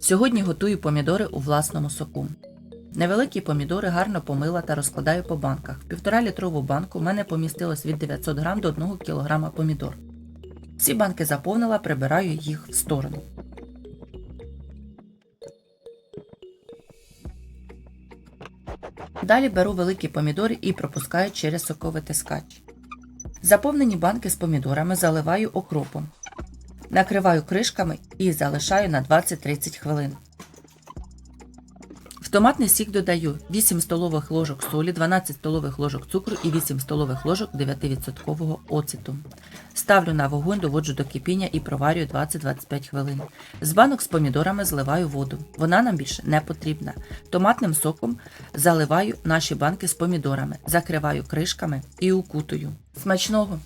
Сьогодні готую помідори у власному соку. Невеликі помідори гарно помила та розкладаю по банках. Півтора літрову банку в мене помістилось від 900 г до 1 кг помідор. Всі банки заповнила, прибираю їх в сторону. Далі беру великі помідори і пропускаю через соковитискач. Заповнені банки з помідорами заливаю окропом. Накриваю кришками і залишаю на 20-30 хвилин. В томатний сік додаю 8 столових ложок солі, 12 столових ложок цукру і 8 столових ложок 9% оцету. Ставлю на вогонь, доводжу до кипіння і проварюю 20-25 хвилин. З банок з помідорами зливаю воду. Вона нам більше не потрібна. Томатним соком заливаю наші банки з помідорами, закриваю кришками і укутую. Смачного!